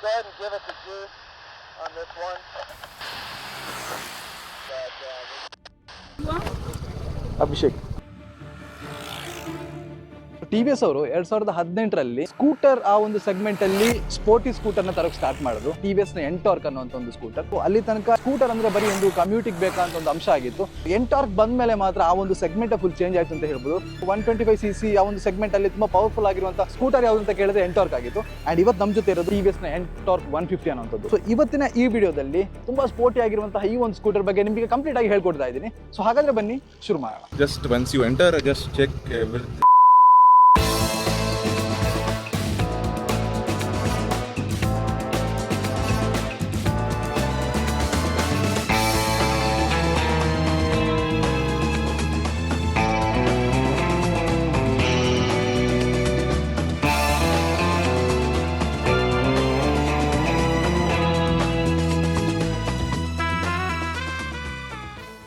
go ahead and give it the juice on this one. But, uh, Abhishek. T V S ಅವರು ಎರಡ್ ಸಾವಿರದ ಹದಿನೆಂಟರಲ್ಲಿ scooter ಆ ಒಂದು ಸೆಗ್ಮೆಂಟ್ ಅಲ್ಲಿ ಸ್ಪೋರ್ಟಿ ಸ್ಕೂಟರ್ನ ತರಕ್ ಸ್ಟಾರ್ಟ್ ಮಾಡಿದ್ರು. ಟಿ ವಿ ಎಸ್ನ ಎಂಟಾರ್ಕ್ ಅನ್ನುವಂತ ಒಂದು ಸ್ಕೂಟರ್ ಅಲ್ಲಿ ತನಕ ಸ್ಕೂಟರ್ ಅಂದ್ರೆ ಬರೀ ಒಂದು ಕಮ್ಯೂಟಿಗೆ ಬೇಕಂತ ಒಂದು ಅಂಶ ಆಗಿತ್ತು. ಎಂಟಾರ್ಕ್ ಬಂದ ಮೇಲೆ ಮಾತ್ರ ಆ ಒಂದು ಸೆಗ್ಮೆಂಟ್ ಫುಲ್ ಚೇಂಜ್ ಆಯ್ತು ಅಂತ ಹೇಳ್ಬೋದು. ಒನ್ ಟ್ವೆಂಟಿ ಫೈವ್ ಸಿ ಆ ಒಂದು ಸೆಗ್ಮೆಂಟ್ ಅಲ್ಲಿ ತುಂಬಾ ಪವರ್ಫುಲ್ ಆಗಿರುವಂತಹ ಸ್ಕೂಟರ್ ಯಾವ್ದು ಅಂತ ಕೇಳಿದ್ರೆ ಎಂಟಾರ್ಕ್ ಆಗಿತ್ತು. ಅಂಡ್ ಇವತ್ತು ನಮ್ಮ ಜೊತೆ ಇರೋದು ಟಿ ವಿ ಎಸ್ನ ಎಂಟಾರ್ಕ್ ಒನ್ ಫಿಫ್ಟಿ ಅನ್ನೋಂಥದ್ದು ಸೊ ಇವತ್ತಿನ ಈ ವಿಡಿಯೋದಲ್ಲಿ ತುಂಬಾ ಸ್ಪೋರ್ಟಿ ಆಗಿರುವಂತಹ ಈ ಒಂದು ಸ್ಕೂಟರ್ ಬಗ್ಗೆ ನಿಮಗೆ ಕಂಪ್ಲೀಟ್ ಆಗಿ ಹೇಳ್ಕೊಡ್ತಾ ಇದ್ದೀನಿ. ಸೊ ಹಾಗಾದ್ರೆ ಬನ್ನಿ, ಶುರು ಮಾಡೋಣ. Just once you enter, just check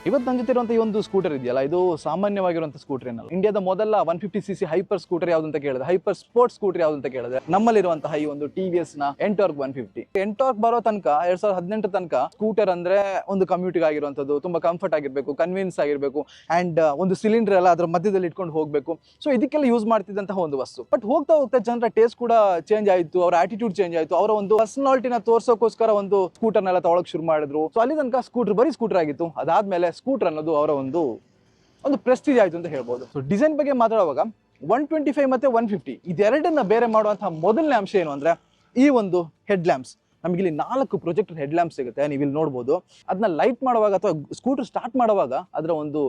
ಇವತ್ತು ನನ್ನ ಜೊತೆ ಈ ಒಂದು ಸ್ಕೂಟರ್ ಇದೆಯಲ್ಲ, ಇದು ಸಾಮಾನ್ಯವಾಗಿರುವಂತ ಸ್ಕೂಟರ್ ಏನಲ್ಲ? ಇಂಡಿಯಾದ ಮೊದಲ one fifty C C hyper scooter ಯಾವ್ದು ಅಂತ ಕೇಳಿದ್ರೆ ಹೈಪರ್ ಸ್ಪೋರ್ಟ್ಸ್ ಸ್ಕೂಟರ್ ಯಾವ್ದು ಅಂತ ಕೇಳಿದ್ರೆ ನಮ್ಮಲ್ಲಿರುವಂತಹ ಈ ಒಂದು ಟಿ ವಿ ಎಸ್ನ ಎಂಟಾರ್ಕ್ ಒನ್ ಫಿಫ್ಟಿ ಎಂಟಾರ್ಕ್ ಬರೋ ತನಕ, ಎರಡ್ ಸಾವಿರದ ಹದಿನೆಂಟು ತನಕ ಸ್ಕೂಟರ್ ಅಂದ್ರೆ ಒಂದು ಕಮ್ಯೂಟಿಗೆ ಆಗಿರುವಂತದ್ದು ತುಂಬಾ ಕಂಫರ್ಟ್ ಆಗಿರ್ಬೇಕು ಕನ್ವಿನ್ಸ್ ಆಗಿರ್ಬೇಕು ಅಂಡ್ ಒಂದು ಸಿಲಿಂಡರ್ ಎಲ್ಲ ಅದ್ರ ಮಧ್ಯದಲ್ಲಿ ಇಟ್ಕೊಂಡು ಹೋಗ್ಬೇಕು. ಸೊ ಇದಕ್ಕೆಲ್ಲ ಯೂಸ್ ಮಾಡ್ತಿದ್ದಂತಹ ಒಂದು ವಸ್ತು. ಬಟ್ ಹೋಗ್ತಾ ಹೋಗ್ತಾ ಜನರ ಟೇಸ್ಟ್ ಕೂಡ ಚೇಂಜ್ ಆಯ್ತು, ಅವರ ಆಟಿಟ್ಯೂಡ್ ಚೇಂಜ್ ಆಯ್ತು, ಅವರ ಒಂದು ಪರ್ಸನಾಲಿಟಿನ ತೋರ್ಸೋಕೋಸ್ಕರ ಒಂದು ಸ್ಕೂಟರ್ನೆಲ್ಲ ತಗೊಳಕ್ ಶುರು ಮಾಡಿದ್ರು. ಸೊ ಅಲ್ಲಿ ತನಕ ಸ್ಕೂಟರ್ ಬರೀ ಸ್ಕೂಟರ್ ಆಗಿತ್ತು. ಅದಾದ್ಮೇಲೆ ಸ್ಕೂಟರ್ ಅನ್ನೋದು ಅವರ ಒಂದು ಒಂದು ಪ್ರೆಸ್ಟೀಜ್ ಆಯ್ತು ಅಂತ ಹೇಳ್ಬೋದು. ಸೊ ಡಿಸೈನ್ ಬಗ್ಗೆ ಮಾತಾಡುವಾಗ ಒನ್ ಟ್ವೆಂಟಿ ಫೈವ್ ಮತ್ತೆ ಒನ್ ಫಿಫ್ಟಿ ಇದೆರಡನ್ನ ಬೇರೆ ಮಾಡುವಂತಹ ಮೊದಲನೇ ಅಂಶ ಏನು ಅಂದ್ರೆ ಈ ಒಂದು ಹೆಡ್ ಲ್ಯಾಂಪ್ಸ್ ನಮಗೆ ಇಲ್ಲಿ ನಾಲ್ಕು ಪ್ರೊಜೆಕ್ಟರ್ ಹೆಡ್ ಲ್ಯಾಂಪ್ ಸಿಗುತ್ತೆ ನೀವು ಇಲ್ಲಿ ನೋಡ್ಬೋದು. ಅದನ್ನ ಲೈಟ್ ಮಾಡುವಾಗ ಅಥವಾ ಸ್ಕೂಟರ್ ಸ್ಟಾರ್ಟ್ ಮಾಡುವಾಗ ಅದರ ಒಂದು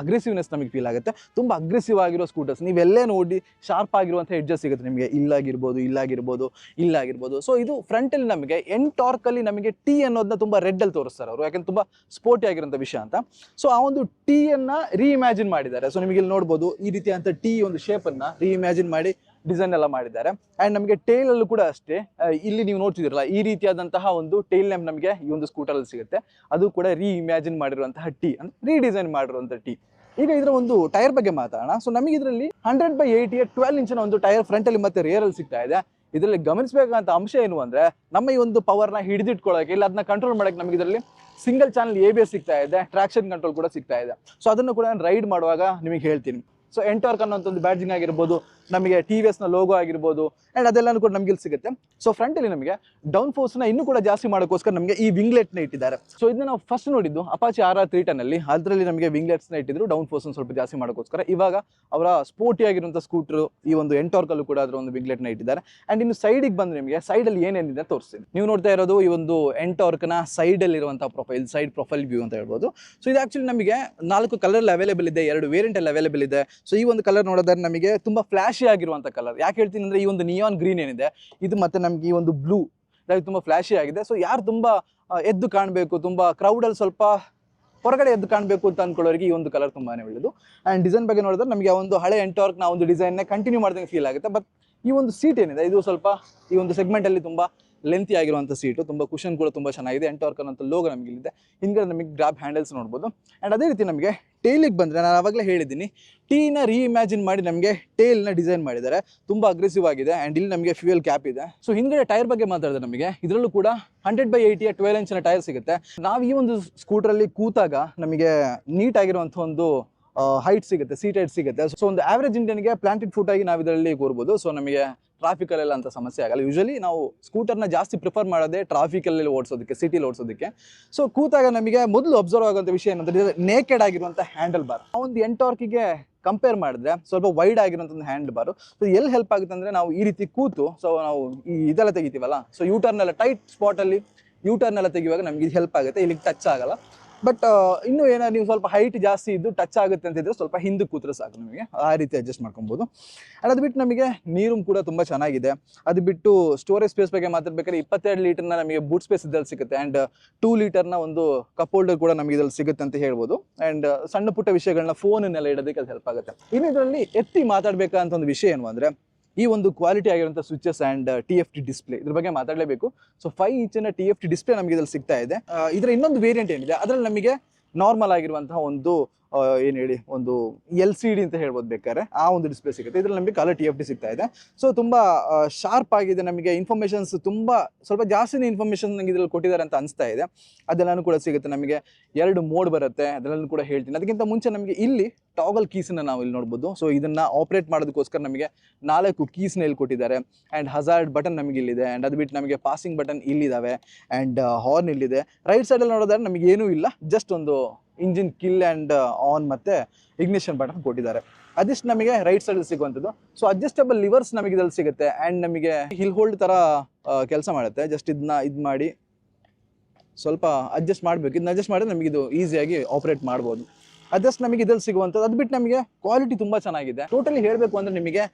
ಅಗ್ರೆಸಿವ್ನೆಸ್ ನಮಗೆ ಫೀಲ್ ಆಗುತ್ತೆ. ತುಂಬ ಅಗ್ರೆಸಿವ್ ಆಗಿರೋ ಸ್ಕೂಟರ್ಸ್ ನೀವೆಲ್ಲೇ ನೋಡಿ ಶಾರ್ಪ್ ಆಗಿರುವಂಥ ಹೆಡ್ಜಸ್ ಸಿಗುತ್ತೆ ನಿಮಗೆ. ಇಲ್ಲಾಗಿರ್ಬೋದು ಇಲ್ಲಾಗಿರ್ಬೋದು ಇಲ್ಲಾಗಿರ್ಬೋದು. ಸೊ ಇದು ಫ್ರಂಟಲ್ಲಿ ನಮಗೆ ಎನ್ ಟಾರ್ಕಲ್ಲಿ ನಮಗೆ ಟಿ ಅನ್ನೋದನ್ನ ತುಂಬ ರೆಡ್ಡಲ್ಲಿ ತೋರಿಸ್ತಾರೆ ಅವರು. ಯಾಕಂದ್ರೆ ತುಂಬ ಸ್ಪೋರ್ಟಿ ಆಗಿರೋಂಥ ವಿಷಯ ಅಂತ. ಸೊ ಆ ಒಂದು ಟೀಯನ್ನು ರೀಇಮ್ಯಾಜಿನ್ ಮಾಡಿದ್ದಾರೆ. ಸೊ ನಿಮಗೆ ಇಲ್ಲಿ ನೋಡ್ಬೋದು, ಈ ರೀತಿಯಾದಂಥ ಟಿ ಒಂದು ಶೇಪನ್ನು ರೀಇಮ್ಯಾಜಿನ್ ಮಾಡಿ ಡಿಸೈನ್ ಎಲ್ಲ ಮಾಡಿದ್ದಾರೆ. ಅಂಡ್ ನಮಗೆ ಟೈಲ್ ಅಲ್ಲೂ ಕೂಡ ಅಷ್ಟೇ ಇಲ್ಲಿ ನೀವು ನೋಡ್ತಿದ್ದೀರಲ್ಲ, ಈ ರೀತಿಯಾದಂತಹ ಒಂದು ಟೈಲ್ ನೆಮ್ ನಮಗೆ ಈ ಒಂದು ಸ್ಕೂಟರ್ ಅಲ್ಲಿ ಸಿಗುತ್ತೆ. ಅದು ಕೂಡ ರೀ ಇಮ್ಯಾಜಿನ್ ಮಾಡಿರುವಂತಹ ಟೀ ಅಂದ್ರೆ ರೀಡಿಸೈನ್ ಮಾಡಿರುವಂತಹ ಟೀ ಈಗ ಇದರ ಒಂದು ಟೈರ್ ಬಗ್ಗೆ ಮಾತಾಡೋಣ. ಸೊ ನಮಗೆ ಇದರಲ್ಲಿ ಹಂಡ್ರೆಡ್ ಬೈ ಏಯ್ಟಿ ಟ್ವೆಲ್ ಇಂಚಿನ ಒಂದು ಟೈರ್ ಫ್ರಂಟ್ ಅಲ್ಲಿ ಮತ್ತೆ ರಿಯರ್ ಅಲ್ಲಿ ಸಿಗ್ತಾ ಇದೆ. ಇದರಲ್ಲಿ ಗಮನಿಸಬೇಕಾದಂತ ಅಂಶ ಏನು ಅಂದ್ರೆ, ನಮ್ಮ ಈ ಒಂದು ಪವರ್ನ ಹಿಡಿದಿಟ್ಕೊಳ್ಳೋಕೆ ಇಲ್ಲ, ಅದನ್ನ ಕಂಟ್ರೋಲ್ ಮಾಡಕ್ಕೆ ನಮಗೆ ಇದರಲ್ಲಿ ಸಿಂಗಲ್ ಚಾನಲ್ ಎ ಬಿ ಸಿಗ್ತಾ ಇದೆ ಟ್ರಾಕ್ಷನ್ ಕಂಟ್ರೋಲ್ ಕೂಡ ಸಿಗ್ತಾ ಇದೆ. ಸೊ ಅದನ್ನು ಕೂಡ ನಾನು ರೈಡ್ ಮಾಡುವಾಗ ನಿಮಗೆ ಹೇಳ್ತೀನಿ. ಸೊ ಎಂಟಾರ್ಕ್ ಅನ್ನೋ ಒಂದು ಬ್ಯಾಡ್ಜಿಂಗ್ ಆಗಿರ್ಬೋದು ನಮಗೆ ಟಿ ವಿ ಎಸ್ನ ಲೋಗೋ ಆಗಿರ್ಬೋದು ಆ್ಯಂಡ್ ಅದೆಲ್ಲನೂ ಕೂಡ ನಮ್ಗೆ ಇಲ್ಲಿ ಸಿಗುತ್ತೆ ಸೊ ಫ್ರಂಟಲ್ಲಿ ನಮಗೆ ಡೌನ್ ಫೋರ್ಸ್ನ ಇನ್ನೂ ಕೂಡ ಜಾಸ್ತಿ ಮಾಡೋಕ್ಕೋಸ್ಕರ ನಮಗೆ ಈ ವಿಂಗ್ಲೆಟ್ನ ಇಟ್ಟಿದ್ದಾರೆ. ಸೊ ಇದನ್ನ ನಾವು ಫಸ್ಟ್ ನೋಡಿದ್ದು ಅಪಾಚಿ ಆರ್ ಆರ್ ತ್ರೀ ಅದರಲ್ಲಿ ನಮಗೆ ವಿಂಗ್ಲೆಟ್ಸ್ನ ಇಟ್ಟಿದ್ರು ಡೌನ್ ಫೋರ್ಸ್ನ ಸ್ವಲ್ಪ ಜಾಸ್ತಿ ಮಾಡೋಕ್ಕೋಸ್ಕರ. ಇವಾಗ ಅವರ ಸ್ಪೋರ್ಟಿ ಆಗಿರುವಂಥ ಸ್ಕೂಟ್ರು ಈ ಒಂದು ಎಂಟೋರ್ಕಲ್ಲೂ ಕೂಡ ಅದರ ಒಂದು ವಿಂಗ್ಲೆಟ್ನ ಇಟ್ಟಿದ್ದಾರೆ. ಆ್ಯಂಡ್ ಇನ್ನು ಸೈಡಿಗೆ ಬಂದು ನಿಮಗೆ ಸೈಡಲ್ಲಿ ಏನೇನಿದೆ ತೋರಿಸ್ತೀನಿ. ನೀವು ನೋಡ್ತಾ ಇರೋದು ಈ ಒಂದು ಎಂಟಾರ್ಕ್ನ ಸೈಡಲ್ಲಿ ಇರುವಂಥ ಪ್ರೊಫೈಲ್ ಸೈಡ್ ಪ್ರೊಫೈಲ್ ವ್ಯೂ ಅಂತ ಹೇಳ್ಬೋದು. ಸೊ ಇದು ಆಕ್ಚುಲಿ ನಮಗೆ ನಾಲ್ಕು ಕಲರ್ ಅವೈಲೇಬಲ್ ಇದೆ, ಎರಡು ವೇರಿಯಂಟ್ ಅಲ್ಲಿ ಅವೈಲೇಬಲ್ ಇದೆ. ಸೊ ಈ ಒಂದು ಕಲರ್ ನೋಡೋದಾದ್ರೆ ನಮಗೆ ತುಂಬಾ ಫ್ಲಾಶಿ ಆಗಿರುವಂತ ಕಲರ್ ಯಾಕೆ ಹೇಳ್ತೀನಿ ಅಂದ್ರೆ ಈ ಒಂದು ನಿಯಾನ್ ಗ್ರೀನ್ ಏನಿದೆ, ಇದು ಮತ್ತೆ ನಮ್ಗೆ ಈ ಒಂದು ಬ್ಲೂ ಇದು ತುಂಬಾ ಫ್ಲಾಶಿ ಆಗಿದೆ. ಸೊ ಯಾರು ತುಂಬಾ ಎದ್ದು ಕಾಣಬೇಕು, ತುಂಬಾ ಕ್ರೌಡಲ್ಲಿ ಸ್ವಲ್ಪ ಹೊರಗಡೆ ಎದ್ದು ಕಾಣಬೇಕು ಅಂತ ಅನ್ಕೊಳ್ಳೋರಿಗೆ ಈ ಒಂದು ಕಲರ್ ತುಂಬಾನೇ ಒಳ್ಳೆಯದು ಅಂಡ್ ಡಿಸೈನ್ ಬಗ್ಗೆ ನೋಡಿದ್ರೆ ನಮಗೆ ಒಂದು ಹಳೆ ಎಂಟಾರ್ಕ್ನ ಒಂದು ಡಿಸೈನ್ ಕಂಟಿನ್ಯೂ ಮಾಡಿದಂಗೆ ಫೀಲ್ ಆಗುತ್ತೆ. ಬಟ್ ಈ ಒಂದು ಸೀಟ್ ಏನಿದೆ, ಇದು ಸ್ವಲ್ಪ ಈ ಒಂದು ಸೆಗ್ಮೆಂಟ್ ಅಲ್ಲಿ ತುಂಬಾ ಲೆಂತಿ ಆಗಿರುವಂಥ ಸೀಟು ತುಂಬ ಕುಷನ್ ಕೂಡ ತುಂಬ ಚೆನ್ನಾಗಿದೆ. ಎಂಟಾರ್ಕ್ ಅಂತ ಲೋಗೋ ನಮಗೆ ಇಲ್ಲಿದೆ. ಹಿಂದ್ಗಡೆ ನಮಗೆ ಗ್ರಾಬ್ ಹ್ಯಾಂಡಲ್ಸ್ ನೋಡ್ಬೋದು. ಆ್ಯಂಡ್ ಅದೇ ರೀತಿ ನಮಗೆ ಟೇಲಿಗೆ ಬಂದರೆ ನಾನು ಆವಾಗಲೇ ಹೇಳಿದ್ದೀನಿ ಟೀನ ರೀಇಮ್ಯಾಜಿನ್ ಮಾಡಿ ನಮಗೆ ಟೇಲ್ನ ಡಿಸೈನ್ ಮಾಡಿದ್ದಾರೆ. ತುಂಬ ಅಗ್ರೆಸಿವ್ ಆಗಿದೆ ಆ್ಯಂಡ್ ಇಲ್ಲಿ ನಮಗೆ ಫ್ಯೂಯಲ್ ಕ್ಯಾಪ್ ಇದೆ. ಸೊ ಹಿಂದ್ಗಡೆ ಟೈರ್ ಬಗ್ಗೆ ಮಾತಾಡಿದ್ರೆ ನಮಗೆ ಇದರಲ್ಲೂ ಕೂಡ ಹಂಡ್ರೆಡ್ ಬೈ ಏಯ್ಟಿಯ ಟ್ವೆಲ್ ಇಂಚಿನ ಟೈರ್ ಸಿಗುತ್ತೆ. ನಾವು ಈ ಒಂದು ಸ್ಕೂಟ್ರಲ್ಲಿ ಕೂತಾಗ ನಮಗೆ ನೀಟ್ ಆಗಿರುವಂಥ ಒಂದು ಹೈಟ್ ಸಿಗುತ್ತೆ ಸೀಟ್ ಹೈಟ್ ಸಿಗುತ್ತೆ. ಸೊ ಒಂದು ಆವರೇಜ್ ಇಂಡಿಯನ್ಗೆ ಪ್ಲಾಂಟೆಡ್ ಫುಟ್ ಆಗಿ ನಾವು ಇದರಲ್ಲಿ ಕೂರ್ಬೋದು. ಸೊ ನಮಗೆ ಟ್ರಾಫಿಕಲ್ಲೆಲ್ಲ ಅಂತ ಸಮಸ್ಯೆ ಆಗಲ್ಲ. ಯೂಶಲಿ ನಾವು ಸ್ಕೂಟರ್ನ ಜಾಸ್ತಿ ಪ್ರಿಫರ್ ಮಾಡೋದೇ ಟ್ರಾಫಿಕಲ್ಲಿ ಓಡಿಸೋದಕ್ಕೆ ಸಿಟಿಲಿ ಓಡಿಸೋದಕ್ಕೆ. ಸೊ ಕೂತಾಗ ನಮಗೆ ಮೊದಲು ಅಬ್ಸರ್ವ್ ಆಗುವಂಥ ವಿಷಯ ಏನಂದ್ರೆ ನೇಕೆಡ್ ಆಗಿರುವಂಥ ಹ್ಯಾಂಡಲ್ ಬಾರ್ ಆ ಒಂದು ಎಂಟಾರ್ಕಿಗೆ ಕಂಪೇರ್ ಮಾಡಿದ್ರೆ ಸ್ವಲ್ಪ ವೈಡ್ ಆಗಿರುವಂಥ ಒಂದು ಹ್ಯಾಂಡ್ ಬಾರು ಸೊ ಎಲ್ಲಿ ಹೆಲ್ಪ್ ಆಗುತ್ತೆ ಅಂದ್ರೆ, ನಾವು ಈ ರೀತಿ ಕೂತು ಸೊ ನಾವು ಈ ಇದೆಲ್ಲ ತೆಗಿತೀವಲ್ಲ. ಸೊ ಯೂ ಟರ್ನ್ ಎಲ್ಲ ಟೈಟ್ ಸ್ಪಾಟಲ್ಲಿ ಯೂ ಟರ್ನ್ ಎಲ್ಲ ತೆಗಿಯುವಾಗ ನಮಗೆ ಇದು ಹೆಲ್ಪ್ ಆಗುತ್ತೆ. ಇಲ್ಲಿಗೆ ಟಚ್ ಆಗಲ್ಲ. ಬಟ್ ಇನ್ನು ಏನಾದ್ರು ನೀವು ಸ್ವಲ್ಪ ಹೈಟ್ ಜಾಸ್ತಿ ಇದ್ದು ಟಚ್ ಆಗುತ್ತೆ ಅಂತ ಇದ್ರೆ ಸ್ವಲ್ಪ ಹಿಂದೆ ಕೂತ್ರೆ ಸಾಕು ನಿಮಗೆ. ಆ ರೀತಿ ಅಡ್ಜಸ್ಟ್ ಮಾಡ್ಕೊಬೋದು. ಆ್ಯಂಡ್ ಅದು ಬಿಟ್ಟು ನಮಗೆ ನೀರು ಕೂಡ ತುಂಬ ಚೆನ್ನಾಗಿದೆ. ಅದು ಬಿಟ್ಟು ಸ್ಟೋರೇಜ್ ಸ್ಪೇಸ್ ಬಗ್ಗೆ ಮಾತಾಡ್ಬೇಕಾದ್ರೆ ಇಪ್ಪತ್ತೆರಡು ಲೀಟರ್ನ ನಮಗೆ ಬೂಟ್ ಸ್ಪೇಸ್ ಇದ್ರಲ್ಲಿ ಸಿಗುತ್ತೆ. ಆ್ಯಂಡ್ ಟೂ ಲೀಟರ್ನ ಒಂದು ಕಪ್ ಹೋಲ್ಡರ್ ಕೂಡ ನಮಗೆ ಇದ್ರಲ್ಲಿ ಸಿಗುತ್ತೆ ಅಂತ ಹೇಳ್ಬೋದು. ಆ್ಯಂಡ್ ಸಣ್ಣ ಪುಟ್ಟ ವಿಷಯಗಳನ್ನ ಫೋನನ್ನೆಲ್ಲ ಇಡೋದಕ್ಕೆ ಅದು ಹೆಲ್ಪ್ ಆಗುತ್ತೆ. ಇನ್ನು ಇದರಲ್ಲಿ ಎತ್ತಿ ಮಾತಾಡಬೇಕಂತ ಒಂದು ವಿಷಯ ಏನು ಅಂದರೆ ಈ ಒಂದು ಕ್ವಾಲಿಟಿ ಆಗಿರುವಂಥ switches and T F T display ಇದ್ರ ಬಗ್ಗೆ ಮಾತಾಡಲೇಬೇಕು. ಸೊ ಫೈವ್ ಇಂಚಿನ ಟಿ ಎಫ್ ಟಿ ಡಿಸ್ಪ್ಲೇ ನಮಗೆ ಇದ್ರಲ್ಲಿ ಸಿಗ್ತಾ ಇದೆ. ಇದರ ಇನ್ನೊಂದು ವೇರಿಯಂಟ್ ಏನಿದೆ? ಅದರಲ್ಲಿ ನಮಗೆ ನಾರ್ಮಲ್ ಆಗಿರುವಂತಹ ಒಂದು ಏನು ಹೇಳಿ, ಒಂದು ಎಲ್ ಸಿ ಡಿ ಅಂತ ಹೇಳ್ಬೋದು ಬೇಕಾದ್ರೆ, ಆ ಒಂದು ಡಿಸ್ಪ್ಲೇ ಸಿಗುತ್ತೆ. ಇದ್ರಲ್ಲಿ ನಮಗೆ ಕಲರ್ ಟಿ ಎಫ್ ಡಿ ಸಿಗ್ತಾ ಇದೆ. ಸೊ ತುಂಬ ಶಾರ್ಪ್ ಆಗಿದೆ. ನಮಗೆ ಇನ್ಫಾರ್ಮೇಷನ್ಸ್ ತುಂಬ, ಸ್ವಲ್ಪ ಜಾಸ್ತಿನೇ ಇನ್ಫಾರ್ಮೇಷನ್ ನಂಗೆ ಇದ್ರಲ್ಲಿ ಕೊಟ್ಟಿದ್ದಾರೆ ಅಂತ ಅನಿಸ್ತಾ ಇದೆ. ಅದೆಲ್ಲನೂ ಕೂಡ ಸಿಗುತ್ತೆ ನಮಗೆ. ಎರಡು ಮೋಡ್ ಬರುತ್ತೆ. ಅದೆಲ್ಲನೂ ಕೂಡ ಹೇಳ್ತೀನಿ. ಅದಕ್ಕಿಂತ ಮುಂಚೆ ನಮಗೆ ಇಲ್ಲಿ ಟಾಗಲ್ ಕೀಸನ್ನ ನಾವು ಇಲ್ಲಿ ನೋಡ್ಬೋದು. ಸೊ ಇದನ್ನ ಆಪರೇಟ್ ಮಾಡೋದಕ್ಕೋಸ್ಕರ ನಮಗೆ ನಾಲ್ಕು ಕೀಸ್ನ ಇಲ್ಲಿ ಕೊಟ್ಟಿದ್ದಾರೆ. ಆ್ಯಂಡ್ ಹಜಾರ್ಡ್ ಬಟನ್ ನಮಗೆ ಇಲ್ಲಿದೆ. ಆ್ಯಂಡ್ ಅದು ಬಿಟ್ಟು ನಮಗೆ ಪಾಸಿಂಗ್ ಬಟನ್ ಇಲ್ಲಿದ್ದಾವೆ ಆ್ಯಂಡ್ ಹಾರ್ನ್ ಇಲ್ಲಿದೆ. ರೈಟ್ ಸೈಡಲ್ಲಿ ನೋಡೋದಾದ್ರೆ ನಮಗೆ ಏನೂ ಇಲ್ಲ. ಜಸ್ಟ್ ಒಂದು ಇಂಜಿನ್ ಕಿಲ್ ಆ್ಯಂಡ್ ಆನ್ ಮತ್ತೆ ಇಗ್ನಿಷನ್ ಬಟನ್ ಕೊಟ್ಟಿದ್ದಾರೆ. ಅದಿಷ್ಟು ನಮಗೆ ರೈಟ್ ಸೈಡಲ್ಲಿ ಸಿಗುವಂಥದ್ದು. ಸೊ ಅಡ್ಜಸ್ಟಬಲ್ ಲಿವರ್ಸ್ ನಮಗೆ ಇದ್ರಲ್ಲಿ ಸಿಗುತ್ತೆ ಆ್ಯಂಡ್ ನಮಗೆ ಹಿಲ್ ಹೋಲ್ಡ್ ಥರ ಕೆಲಸ ಮಾಡುತ್ತೆ. ಜಸ್ಟ್ ಇದನ್ನ ಇದು ಮಾಡಿ ಸ್ವಲ್ಪ ಅಡ್ಜಸ್ಟ್ ಮಾಡಬೇಕು. ಇದನ್ನ ಅಡ್ಜಸ್ಟ್ ಮಾಡಿದ್ರೆ ನಮಗೆ ಇದು ಈಸಿಯಾಗಿ ಆಪರೇಟ್ ಮಾಡ್ಬೋದು. ಅದಷ್ಟು ನಮಗೆ ಇದ್ರಲ್ಲಿ ಸಿಗುವಂಥದ್ದು. ಅದು ಬಿಟ್ಟು ನಮಗೆ ಕ್ವಾಲಿಟಿ ತುಂಬ ಚೆನ್ನಾಗಿದೆ. ಟೋಟಲಿ ಹೇಳಬೇಕು ಅಂದರೆ ನಿಮಗೆ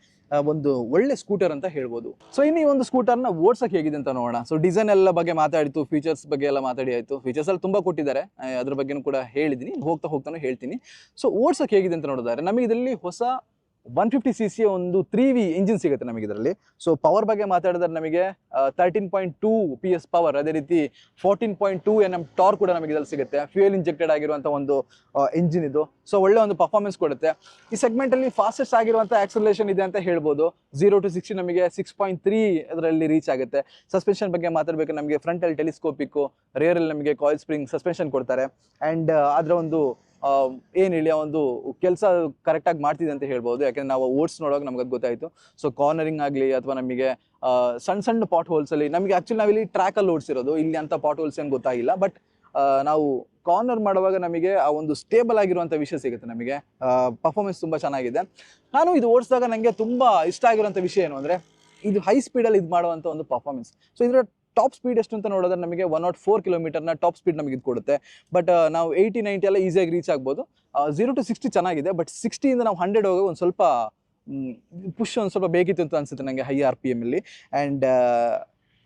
ಒಂದು ಒಳ್ಳೆ ಸ್ಕೂಟರ್ ಅಂತ ಹೇಳ್ಬೋದು. ಸೊ ಇನ್ನು ಈ ಒಂದು ಸ್ಕೂಟರ್ನ ಓಡ್ಸಕ್ಕೆ ಹೇಗಿದೆ ಅಂತ ನೋಡೋಣ. ಸೊ ಡಿಸೈನ್ ಎಲ್ಲ ಬಗ್ಗೆ ಮಾತಾಡಿತು ಫೀಚರ್ಸ್ ಬಗ್ಗೆ ಎಲ್ಲ ಮಾತಾಡಿ ಆಯಿತು. ಫೀಚರ್ಸ್ ಅಲ್ಲಿ ತುಂಬ ಕೊಟ್ಟಿದ್ದಾರೆ. ಅದ್ರ ಬಗ್ಗೆನೂ ಕೂಡ ಹೇಳಿದ್ದೀನಿ. ಹೋಗ್ತಾ ಹೋಗ್ತಾನೆ ಹೇಳ್ತೀನಿ. ಸೊ ಓಡ್ಸಕ್ಕೆ ಹೇಗಿದೆ ಅಂತ ನೋಡಿದ್ರೆ, ನಮಗೆ ಇದರಲ್ಲಿ ಹೊಸ ಒನ್ ಫಿಫ್ಟಿ ಸಿ ಸಿ ಒಂದು ತ್ರೀ ವಿ ಇಂಜಿನ್ ಸಿಗುತ್ತೆ ನಮಗೆ ಇದರಲ್ಲಿ ಸೊ ಪವರ್ ಬಗ್ಗೆ ಮಾತಾಡಿದ್ರೆ ನಮಗೆ thirteen point two P S power ಅದೇ ರೀತಿ fourteen point two N M torque ಕೂಡ ನಮಗೆ ಇದರಲ್ಲಿ ಸಿಗುತ್ತೆ. ಫ್ಯೂಯಲ್ ಇಂಜೆಕ್ಟೆಡ್ ಆಗಿರುವಂಥ ಒಂದು ಇಂಜಿನ್ ಇದು. ಸೊ ಒಳ್ಳೆ ಒಂದು ಪರ್ಫಾರ್ಮೆನ್ಸ್ ಕೊಡುತ್ತೆ. ಈ ಸೆಗ್ಮೆಂಟಲ್ಲಿ ಫಾಸ್ಟೆಸ್ಟ್ ಆಗಿರುವಂಥ ಆಕ್ಸಲೇಷನ್ ಇದೆ ಅಂತ ಹೇಳ್ಬೋದು. ಜೀರೋ ಟು ಸಿಕ್ಸ್ಟಿ ನಮಗೆ ಸಿಕ್ಸ್ ಪಾಯಿಂಟ್ ತ್ರೀ ಅದರಲ್ಲಿ ರೀಚ್ ಆಗುತ್ತೆ. ಸಸ್ಪೆನ್ಷನ್ ಬಗ್ಗೆ ಮಾತಾಡಬೇಕು, ನಮಗೆ ಫ್ರಂಟಲ್ಲಿ ಟೆಲಿಸ್ಕೋಪಿಕ್ಕು ರೇರಲ್ಲಿ ನಮಗೆ ಕಾಯಿಲ್ ಸ್ಪ್ರಿಂಗ್ ಸಸ್ಪೆನ್ಷನ್ ಕೊಡ್ತಾರೆ. ಆ್ಯಂಡ್ ಅದರ ಒಂದು ಏನು ಹೇಳಿ ಆ ಒಂದು ಕೆಲಸ ಕರೆಕ್ಟಾಗಿ ಮಾಡ್ತಿದೆ ಅಂತ ಹೇಳ್ಬೋದು. ಯಾಕಂದ್ರೆ ನಾವು ಓಟ್ಸ್ ನೋಡುವಾಗ ನಮ್ಗೆ ಅದು ಗೊತ್ತಾಯಿತು. ಸೊ ಕಾರ್ನರಿಂಗ್ ಆಗಲಿ ಅಥವಾ ನಮಗೆ ಸಣ್ಣ ಸಣ್ಣ ಪಾಟ್ ಹೋಲ್ಸಲ್ಲಿ ನಮಗೆ ಆ್ಯಕ್ಚುಲಿ ನಾವಿಲ್ಲಿ ಟ್ರ್ಯಾಕಲ್ಲಿ ಓಡಿಸಿರೋದು. ಇಲ್ಲಿ ಅಂತ ಪಾಟ್ ಹೋಲ್ಸ್ ಏನು ಗೊತ್ತಾಗಿಲ್ಲ. ಬಟ್ ನಾವು ಕಾರ್ನರ್ ಮಾಡುವಾಗ ನಮಗೆ ಆ ಒಂದು ಸ್ಟೇಬಲ್ ಆಗಿರುವಂಥ ವಿಷಯ ಸಿಗುತ್ತೆ ನಮಗೆ. ಪರ್ಫಾರ್ಮೆನ್ಸ್ ತುಂಬ ಚೆನ್ನಾಗಿದೆ. ನಾನು ಇದು ಓಡಿಸಿದಾಗ ನನಗೆ ತುಂಬ ಇಷ್ಟ ಆಗಿರುವಂಥ ವಿಷಯ ಏನು ಅಂದರೆ, ಇದು ಹೈ ಸ್ಪೀಡಲ್ಲಿ ಇದು ಮಾಡುವಂಥ ಒಂದು ಪರ್ಫಾರ್ಮೆನ್ಸ್ ಸೊ ಇದರ ಟಾಪ್ ಸ್ಪೀಡ್ ಎಷ್ಟು ಅಂತ ನೋಡಿದ್ರೆ ನಮಗೆ ಒನ್ ನಾಟ್ ಫೋರ್ ಕಿಲೋಮೀಟರ್ನ ಟಾಪ್ ಸ್ಪೀಡ್ ನಮಗೆ ಇದು ಕೊಡುತ್ತೆ. ಬಟ್ ನಾವು ಏಯ್ಟಿ ನೈಂಟಿ ಎಲ್ಲ ಈಸಿಯಾಗಿ ರೀಚ್ ಆಗ್ಬೋದು. ಝೀರೋ ಟು ಸಿಕ್ಸ್ಟಿ ಚೆನ್ನಾಗಿದೆ ಬಟ್ ಸಿಕ್ಸ್ಟಿಯಿಂದ ನಾವು ಹಂಡ್ರೆಡ್ ಹೋಗೋ ಒಂದು ಸ್ವಲ್ಪ ಪುಷ್ ಒಂದು ಸ್ವಲ್ಪ ಬೇಕಿತ್ತು ಅಂತ ಅನಿಸುತ್ತೆ ನನಗೆ ಹೈ ಆರ್ ಪಿ ಎಂ ಅಲ್ಲಿ. ಆ್ಯಂಡ್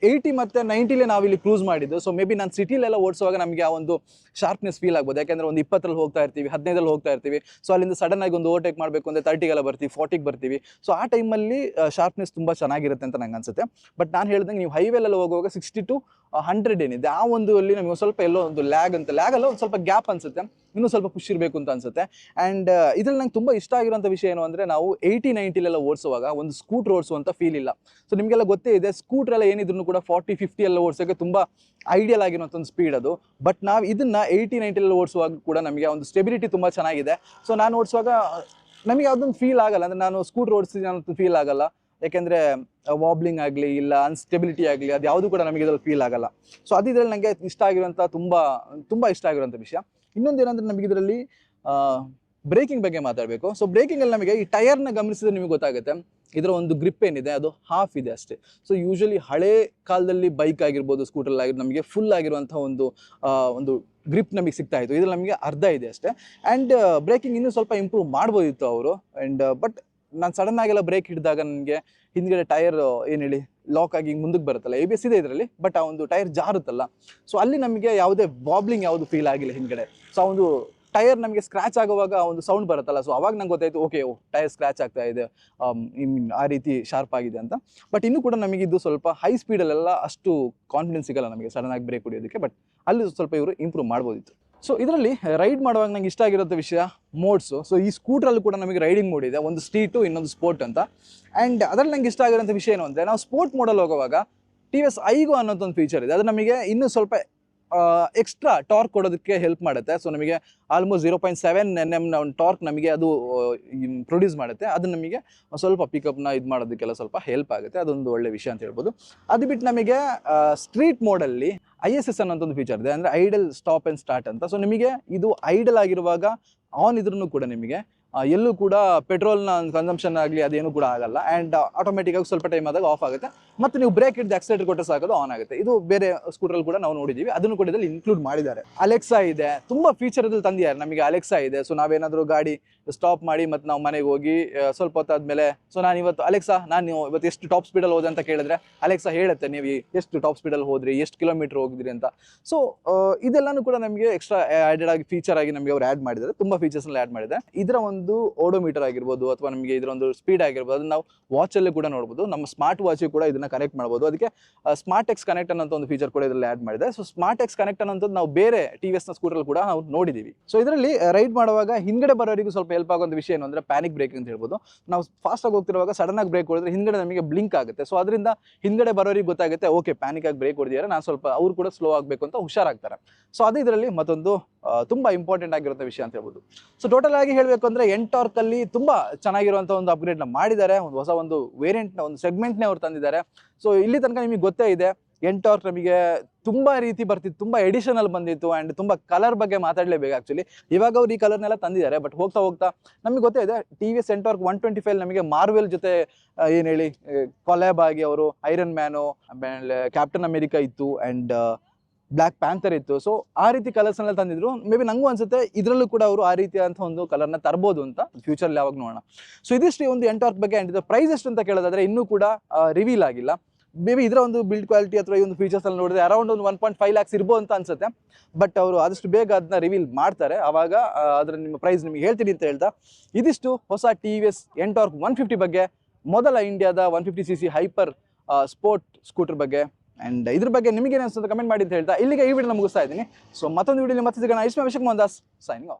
ಏಯ್ಟಿ ಮತ್ತು ನೈಂಟಿಲೇ ನಾವಿಲ್ಲಿ ಕ್ರೂಸ್ ಮಾಡಿದ್ದು. ಸೊ ಮೇ ಬಿ ನಾನು ಸಿಟಿಲೆಲ್ಲ ಓಡಿಸುವಾಗ ನಮಗೆ ಆ ಒಂದು ಶಾರ್ಪ್ನೆಸ್ ಫೀಲ್ ಆಗ್ಬೋದು. ಯಾಕೆಂದರೆ ಒಂದು ಇಪ್ಪತ್ತರಲ್ಲಿ ಹೋಗ್ತಾ ಇರ್ತೀವಿ ಹದಿನೈದಲ್ಲಿ ಹೋಗ್ತಾ ಇರ್ತೀವಿ. ಸೊ ಅಲ್ಲಿಂದ ಸಡನ್ ಆಗಿ ಒಂದು ಓವರ್ಟೇಕ್ ಮಾಡಬೇಕು ಅಂದರೆ ತರ್ಟಿಗೆಲ್ಲ ಬರ್ತೀವಿ ಫೋರ್ಟಿಗೆ ಬರ್ತೀವಿ. ಸೊ ಆ ಟೈಮಲ್ಲಿ ಶಾರ್ಪ್ನೆಸ್ ತುಂಬ ಚೆನ್ನಾಗಿರುತ್ತೆ ಅಂತ ನಂಗೆ ಅನ್ಸುತ್ತೆ ಬಟ್ ನಾನು ಹೇಳ್ದಂಗೆ ನೀವು ಹೈವೇಲೆಲ್ಲ ಹೋಗುವಾಗ ಸಿಕ್ಸ್ಟಿ ಟು ಹಂಡ್ರೆಡ್ ಏನಿದೆ, ಆ ಒಂದು ಅಲ್ಲಿ ನಮಗೆ ಸ್ವಲ್ಪ ಎಲ್ಲೋ ಒಂದು ಲ್ಯಾಗ್ ಅಂತ ಲ್ಯಾಗ್ ಅಲ್ಲ ಒಂದು ಸ್ವಲ್ಪ ಗ್ಯಾಪ್ ಅನ್ಸುತ್ತೆ, ಇನ್ನೂ ಸ್ವಲ್ಪ ಖುಷಿ ಇರಬೇಕು ಅಂತ ಅನ್ಸುತ್ತೆ. ಆ್ಯಂಡ್ ಇದ್ರಲ್ಲಿ ನಂಗೆ ತುಂಬ ಇಷ್ಟ ಆಗಿರೋಂಥ ವಿಷಯ ಏನು ಅಂದರೆ ನಾವು ಏಯ್ಟಿ ನೈಂಟಿಲೆಲ್ಲ ಓಡಿಸುವಾಗ ಒಂದು ಸ್ಕೂಟ್ರ್ ಓಡಿಸುವಂಥ ಫೀಲ್ ಇಲ್ಲ. ಸೊ ನಿಮಗೆಲ್ಲ ಗೊತ್ತೇ ಇದೆ ಸ್ಕೂಟ್ರ್ ಎಲ್ಲ ಏನಿದ್ರು ಕೂಡ ಫಾರ್ಟಿ ಫಿಫ್ಟಿ ಎಲ್ಲ ಓಡಿಸೋಕೆ ತುಂಬ ಐಡಿಯಲ್ ಆಗಿರೋಂಥ ಒಂದು ಸ್ಪೀಡ್ ಅದು. ಬಟ್ ನಾವು ಇದನ್ನ ಏಯ್ಟಿ ನೈಂಟಿಲೆಲ್ಲ ಓಡಿಸುವಾಗ ಕೂಡ ನಮಗೆ ಒಂದು ಸ್ಟೆಬಿಲಿಟಿ ತುಂಬ ಚೆನ್ನಾಗಿದೆ. ಸೊ ನಾನು ಓಡಿಸುವಾಗ ನಮಗೆ ಯಾವುದೊಂದು ಫೀಲ್ ಆಗಲ್ಲ, ಅಂದರೆ ನಾನು ಸ್ಕೂಟ್ರ್ ಓಡಿಸಿದ ಅನ್ನೋದು ಫೀಲ್ ಆಗಲ್ಲ. ಯಾಕೆಂದರೆ ವಾಬ್ಲಿಂಗ್ ಆಗಲಿ ಇಲ್ಲ ಅನ್ಸ್ಟೆಬಿಲಿಟಿ ಆಗಲಿ ಅದು ಯಾವುದು ಕೂಡ ನಮಗೆ ಇದರಲ್ಲಿ ಫೀಲ್ ಆಗಲ್ಲ. ಸೊ ಅದು ಇದರಲ್ಲಿ ನನಗೆ ಇಷ್ಟ ಆಗಿರುವಂಥ ತುಂಬ ತುಂಬ ಇಷ್ಟ ಆಗಿರುವಂಥ ವಿಷಯ. ಇನ್ನೊಂದು ಏನಂದ್ರೆ ನಮಗೆ ಇದರಲ್ಲಿ ಬ್ರೇಕಿಂಗ್ ಬಗ್ಗೆ ಮಾತಾಡಬೇಕು. ಸೊ ಬ್ರೇಕಿಂಗಲ್ಲಿ ನಮಗೆ ಈ ಟೈರ್ನ ಗಮನಿಸಿದ್ರೆ ನಿಮಗೆ ಗೊತ್ತಾಗುತ್ತೆ. ಇದರ ಒಂದು ಗ್ರಿಪ್ ಏನಿದೆ, ಅದು ಹಾಫ್ ಇದೆ ಅಷ್ಟೇ. ಸೊ ಯೂಶಲಿ ಹಳೆ ಕಾಲದಲ್ಲಿ ಬೈಕ್ ಆಗಿರ್ಬೋದು ಸ್ಕೂಟರ್ ಆಗಿರ್ಬೋದು, ನಮಗೆ ಫುಲ್ ಆಗಿರುವಂಥ ಒಂದು ಒಂದು ಗ್ರಿಪ್ ನಮಗೆ ಸಿಗ್ತಾ ಇತ್ತು. ಇದ್ರಲ್ಲಿ ನಮಗೆ ಅರ್ಧ ಇದೆ ಅಷ್ಟೇ. ಆ್ಯಂಡ್ ಬ್ರೇಕಿಂಗ್ ಇನ್ನೂ ಸ್ವಲ್ಪ ಇಂಪ್ರೂವ್ ಮಾಡ್ಬೋದಿತ್ತು ಅವರು. ಆ್ಯಂಡ್ ಬಟ್ ನಾನು ಸಡನ್ ಆಗೆಲ್ಲ ಬ್ರೇಕ್ ಹಿಡಿದಾಗ ನನಗೆ ಹಿಂದ್ಗಡೆ ಟೈರ್ ಏನು ಹೇಳಿ ಲಾಕ್ ಆಗಿ ಮುಂದಕ್ಕೆ ಬರುತ್ತಲ್ಲ ಎ ಬಿ ಎಸ್ ಇದೆ ಇದರಲ್ಲಿ ಬಟ್ ಆ ಒಂದು ಟೈರ್ ಜಾರುತ್ತಲ್ಲ. ಸೊ ಅಲ್ಲಿ ನಮಗೆ ಯಾವುದೇ ಬಾಬ್ಲಿಂಗ್ ಯಾವುದು ಫೀಲ್ ಆಗಿಲ್ಲ ಹಿಂದ್ಗಡೆ. ಸೊ ಆ ಒಂದು ಟೈರ್ ನಮಗೆ ಸ್ಕ್ರಾಚ್ ಆಗುವಾಗ ಒಂದು ಸೌಂಡ್ ಬರುತ್ತಲ್ಲ. ಸೊ ಅವಾಗ ನಂಗೆ ಗೊತ್ತಾಯ್ತು ಓಕೆ ಓ ಟೈರ್ ಸ್ಕ್ರಾಚ್ ಆಗ್ತಾ ಇದೆ ಆ ರೀತಿ ಶಾರ್ಪ್ ಆಗಿದೆ ಅಂತ. ಬಟ್ ಇನ್ನೂ ಕೂಡ ನಮಗೆ ಇದು ಸ್ವಲ್ಪ ಹೈ ಸ್ಪೀಡಲ್ಲೆಲ್ಲ ಅಷ್ಟು ಕಾನ್ಫಿಡೆನ್ಸ್ ಸಿಗಲ್ಲ ನಮಗೆ ಸಡನ್ ಆಗಿ ಬ್ರೇಕ್ ಹೊಡಿಯೋದಕ್ಕೆ ಬಟ್ ಅಲ್ಲಿ ಸ್ವಲ್ಪ ಇವರು ಇಂಪ್ರೂವ್ ಮಾಡ್ಬೋದಿತ್ತು. ಸೊ ಇದರಲ್ಲಿ ರೈಡ್ ಮಾಡುವಾಗ ನಂಗೆ ಇಷ್ಟ ಆಗಿರೋಂಥ ವಿಷಯ ಮೋಡ್ಸು ಸೊ ಈ ಸ್ಕೂಟ್ರಲ್ಲಿ ಕೂಡ ನಮಗೆ ರೈಡಿಂಗ್ ಮೋಡ್ ಇದೆ, ಒಂದು ಸ್ಟ್ರೀಟು ಇನ್ನೊಂದು ಸ್ಪೋರ್ಟ್ ಅಂತ. ಆ್ಯಂಡ್ ಅದರಲ್ಲಿ ನಂಗೆ ಇಷ್ಟ ಆಗಿರೋಂಥ ವಿಷಯ ಏನು ಅಂದರೆ, ನಾವು ಸ್ಪೋರ್ಟ್ ಮೋಡಲ್ಲಿ ಹೋಗುವಾಗ ಟಿ ವಿ ಎಸ್ ಐಗೋ ಅನ್ನೋದೊಂದು ಫೀಚರ್ ಇದೆ. ಅದು ನಮಗೆ ಇನ್ನೂ ಸ್ವಲ್ಪ ಎಕ್ಸ್ಟ್ರಾ ಟಾರ್ಕ್ ಕೊಡೋದಕ್ಕೆ ಹೆಲ್ಪ್ ಮಾಡುತ್ತೆ. ಸೊ ನಮಗೆ almost zero point seven N ಎಮ್ನ ಒಂದು ಟಾರ್ಕ್ ನಮಗೆ ಅದು ಪ್ರೊಡ್ಯೂಸ್ ಮಾಡುತ್ತೆ. ಅದು ನಮಗೆ ಸ್ವಲ್ಪ ಪಿಕಪ್ನ ಇದು ಮಾಡೋದಕ್ಕೆಲ್ಲ ಸ್ವಲ್ಪ ಹೆಲ್ಪ್ ಆಗುತ್ತೆ. ಅದೊಂದು ಒಳ್ಳೆ ವಿಷಯ ಅಂತ ಹೇಳ್ಬೋದು. ಅದು ಬಿಟ್ಟು ನಮಗೆ ಸ್ಟ್ರೀಟ್ ಮೋಡಲ್ಲಿ ಐ ಎಸ್ ಎಸ್ ಅನ್ನೋ ಒಂದು ಫೀಚರ್ ಇದೆ. ಅಂದರೆ ಐಡಲ್ ಸ್ಟಾಪ್ ಆ್ಯಂಡ್ ಸ್ಟಾರ್ಟ್ ಅಂತ. ಸೊ ನಿಮಗೆ ಇದು ಐಡಲ್ ಆಗಿರುವಾಗ ಆನ್ ಇದ್ರೂ ಕೂಡ ನಿಮಗೆ ಎಲ್ಲೂ ಕೂಡ ಪೆಟ್ರೋಲ್ನ ಕನ್ಸಂಪ್ಷನ್ ಆಗಲಿ ಅದೇನು ಕೂಡ ಆಗಲ್ಲ. ಆ್ಯಂಡ್ ಆಟೋಮೆಟಿಕ್ ಆಗಿ ಸ್ವಲ್ಪ ಟೈಮ್ ಆದಾಗ ಆಫ್ ಆಗುತ್ತೆ. ಮತ್ತು ನೀವು ಬ್ರೇಕ್ ಹಿಡಿದು ಆಕ್ಸಿಲೇಟರ್ ಕೊಟ್ಟರೆ ಸಾಕೋದು ಆನ್ ಆಗುತ್ತೆ. ಇದು ಬೇರೆ ಸ್ಕೂಟ್ರಲ್ಲಿ ಕೂಡ ನಾವು ನೋಡಿದ್ದೀವಿ ಅದನ್ನು ಕೂಡ ಇದರಲ್ಲಿ ಇನ್ಕ್ಲೂಡ್ ಮಾಡಿದ್ದಾರೆ. ಅಲೆಕ್ಸಾ ಇದೆ. ತುಂಬ ಫೀಚರ್ ಇದ್ರಲ್ಲಿ ತಂದಿದ್ದಾರೆ. ನಮಗೆ ಅಲೆಕ್ಸಾ ಇದೆ. ಸೊ ನಾವೇನಾದರೂ ಗಾಡಿ ಸ್ಟಾಪ್ ಮಾಡಿ ಮತ್ತು ನಾವು ಮನೆಗೆ ಹೋಗಿ ಸ್ವಲ್ಪ ಹೊತ್ತಾದ್ಮೇಲೆ ಸೊ ನಾನು ಇವತ್ತು ಅಲೆಕ್ಸಾ ನಾನು ಇವತ್ತು ಎಷ್ಟು ಟಾಪ್ ಸ್ಪೀಡಲ್ಲಿ ಹೋದೆ ಅಂತ ಕೇಳಿದ್ರೆ ಅಲೆಕ್ಸಾ ಹೇಳುತ್ತೆ, ನೀವು ಎಷ್ಟು ಟಾಪ್ ಸ್ಪೀಡಲ್ಲಿ ಹೋದ್ರಿ? ಎಷ್ಟು ಕಿಲೋಮೀಟರ್ ಹೋಗಿದ್ರಿ? ಅಂತ. ಸೊ ಇದೆಲ್ಲನೂ ಕೂಡ ನಮಗೆ ಎಕ್ಸ್ಟ್ರಾ ಆ್ಯಡೆಡ್ ಆಗಿ ಫೀಚರ್ ಆಗಿ ನಮಗೆ ಅವ್ರು ಆ್ಯಡ್ ಮಾಡಿದ್ದಾರೆ. ತುಂಬ ಫೀಚರ್ಸ್ನಲ್ಲಿ ಆ್ಯಡ್ ಮಾಡಿದ್ದಾರೆ. ಇದರ ಒಂದು ಒಂದು ಓಡೋಮೀಟರ್ ಆಗಿರ್ಬೋದು ಅಥವಾ ನಮಗೆ ಇದರ ಒಂದು ಸ್ಪೀಡ್ ಆಗಿರ್ಬೋದು, ಅದನ್ನು ನಾವು ವಾಚಲ್ಲೂ ಕೂಡ ನೋಡ್ಬೋದು. ನಮ್ಮ ಸ್ಮಾರ್ಟ್ ವಾಚ್ ಕೂಡ ಇದನ್ನ ಕನೆಕ್ಟ್ ಮಾಡ್ಬೋದು. ಅದಕ್ಕೆ ಸ್ಮಾರ್ಟ್ ಎಕ್ಸ್ ಕನೆಕ್ಟ್ ಅನ್ನೋ ಒಂದು ಫೀಚರ್ ಕೂಡ ಇದರಲ್ಲಿ ಆಡ್ ಮಾಡಿದೆ. ಸೊ ಸ್ಮಾರ್ಟ್ ಎಕ್ಸ್ ಕನೆಕ್ಟ್ ಅನ್ನೋದು ನಾವು ಬೇರೆ ಟಿ ವಿ ಎಸ್ನ ಸ್ಕೂಟರ್ ಕೂಡ ನಾವು ನೋಡಿದೀವಿ. ಸೊ ಇದರಲ್ಲಿ ರೈಡ್ ಮಾಡುವಾಗ ಹಿಂದ್ಗಡೆ ಬರೋರಿಗೂ ಸ್ವಲ್ಪ ಹೆಲ್ಪ್ ಆಗುವಂಥ ವಿಷಯ ಏನು ಅಂದ್ರೆ ಪ್ಯಾನಿಕ್ ಬ್ರೇಕ್ ಅಂತ ಹೇಳ್ಬೋದು. ನಾವು ಫಾಸ್ಟ್ ಆಗಿ ಹೋಗ್ತಿರುವಾಗ ಸಡನ್ ಆಗಿ ಬ್ರೇಕ್ ಹೊಡೆದ್ರೆ ಹಿಂದ್ಗಡೆ ನಮಗೆ ಬ್ಲಿಂಕ್ ಆಗುತ್ತೆ. ಸೊ ಅದರಿಂದ ಹಿಂದ್ಗಡೆ ಬರೋರಿಗೆ ಗೊತ್ತಾಗುತ್ತೆ ಓಕೆ ಪ್ಯಾನಿಕ್ ಆಗಿ ಬ್ರೇಕ್ ಹೊಡೆದಿದ್ದಾರೆ. ನಾನು ಸ್ವಲ್ಪ, ಅವ್ರು ಕೂಡ ಸ್ಲೋ ಆಗಬೇಕು ಅಂತ ಹುಷಾರಾಗ್ತಾರೆ. ಸೊ ಅದು ಇದರಲ್ಲಿ ಮತ್ತೊಂದು ತುಂಬಾ ಇಂಪಾರ್ಟೆಂಟ್ ಆಗಿರುವಂಥ ವಿಷಯ ಅಂತ ಹೇಳ್ಬೋದು. ಸೊ ಟೋಟಲ್ ಆಗಿ ಹೇಳಬೇಕು ಅಂದ್ರೆ ಎಂಟಾರ್ಕ್ ಅಲ್ಲಿ ತುಂಬಾ ಚೆನ್ನಾಗಿರುವಂಥ ಒಂದು ಅಪ್ಗ್ರೇಡ್ನ ಮಾಡಿದ್ದಾರೆ. ಒಂದು ಹೊಸ ಒಂದು ವೇರಿಯಂಟ್ನ, ಒಂದು ಸೆಗ್ಮೆಂಟ್ ನೇ ಅವ್ರು ತಂದಿದ್ದಾರೆ. ಸೊ ಇಲ್ಲಿ ತನಕ ನಿಮಗೆ ಗೊತ್ತೇ ಇದೆ ಎಂಟಾರ್ಕ್ ನಮಗೆ ತುಂಬಾ ರೀತಿ ಬರ್ತಿತ್ತು, ತುಂಬಾ ಎಡಿಷನಲ್ ಬಂದಿತ್ತು ಅಂಡ್ ತುಂಬಾ ಕಲರ್ ಬಗ್ಗೆ ಮಾತಾಡಲೇಬೇಕು ಆಕ್ಚುಲಿ ಇವಾಗ ಅವ್ರು ಈ ಕಲರ್ನೆಲ್ಲ ತಂದಿದ್ದಾರೆ ಬಟ್ ಹೋಗ್ತಾ ಹೋಗ್ತಾ ನಮಗೆ ಗೊತ್ತೇ ಇದೆ T V S Ntorq one twenty five ನಮಗೆ ಮಾರ್ವೆಲ್ ಜೊತೆ ಏನ್ ಹೇಳಿ ಕೊಲೆಬ್ ಆಗಿ ಅವರು ಐರನ್ ಮ್ಯಾನು ಆಮೇಲೆ ಕ್ಯಾಪ್ಟನ್ ಅಮೆರಿಕಾ ಇತ್ತು ಅಂಡ್ ಬ್ಲ್ಯಾಕ್ ಪ್ಯಾಂಥರ್ ಇತ್ತು. ಸೊ ಆ ರೀತಿ ಕಲರ್ಸ್ ಎಲ್ಲ ತಂದಿದ್ರು. ಮೇ ಬಿ ನಂಗೂ ಅನ್ಸುತ್ತೆ, ಇದರಲ್ಲೂ ಕೂಡ ಅವರು ಆ ರೀತಿಯಾದಂಥ ಒಂದು ಕಲರ್ನ ತರ್ಬೋದು ಅಂತ ಫ್ಯೂಚರ್ ಯಾವಾಗ ನೋಡೋಣ. ಸೊ ಇದಿಷ್ಟು ಒಂದು ಎಂಟಾರ್ಕ್ ಬಗ್ಗೆ ಇದು ಪ್ರೈಸ್ ಎಷ್ಟು ಅಂತ ಕೇಳೋದಾದ್ರೆ ಇನ್ನೂ ಕೂಡ ರಿವೀಲ್ ಆಗಿಲ್ಲ. ಮೇ ಬಿ ಇದರ ಒಂದು ಬಿಲ್ಡ್ ಕ್ವಾಲಿಟಿ ಅಥವಾ ಈ ಒಂದು ಫೀಚರ್ಸ್ ಎಲ್ಲ ನೋಡಿದ್ರೆ ಅರೌಂಡ್ ಒಂದು ಒನ್ ಪಾಯಿಂಟ್ ಫೈವ್ ಲ್ಯಾಕ್ಸ್ ಇರ್ಬೋದು ಅಂತ ಅನ್ಸುತ್ತೆ. ಬಟ್ ಅವರು ಆದಷ್ಟು ಬೇಗ ಅದನ್ನ ರಿವೀಲ್ ಮಾಡ್ತಾರೆ. ಅವಾಗ ಅದರ ನಿಮ್ಮ ಪ್ರೈಸ್ ನಿಮಗೆ ಹೇಳ್ತೀನಿ ಅಂತ ಹೇಳ್ತಾ, ಇದಿಷ್ಟು ಹೊಸ T V S Ntorq one fifty ಬಗ್ಗೆ, ಮೊದಲ ಇಂಡಿಯಾದ one fifty C C hyper sport scooter ಬಗ್ಗೆ. ಅಂಡ್ ಇದ್ರ ಬಗ್ಗೆ ನಿಮಗೆ ಅನಿಸ್ತದೆ ಕಮೆಂಟ್ ಮಾಡಿ ಅಂತ ಹೇಳ್ತಾ ಇಲ್ಲಿಗೆ ಈ ವಿಡಿಯೋ ಮುಗಿಸ್ತಾ ಇದ್ದೀನಿ. ಸೊ ಮತ್ತೊಂದು ವಿಡಿಯೋಲಿ ಮತ್ತೆ ಸಿಗೋಣ. ಇಷ್ಟು ಅಭಿಷೇಕ್ ಮೋಹನ್ ದಾಸ್ ಸೈನಿಂಗ್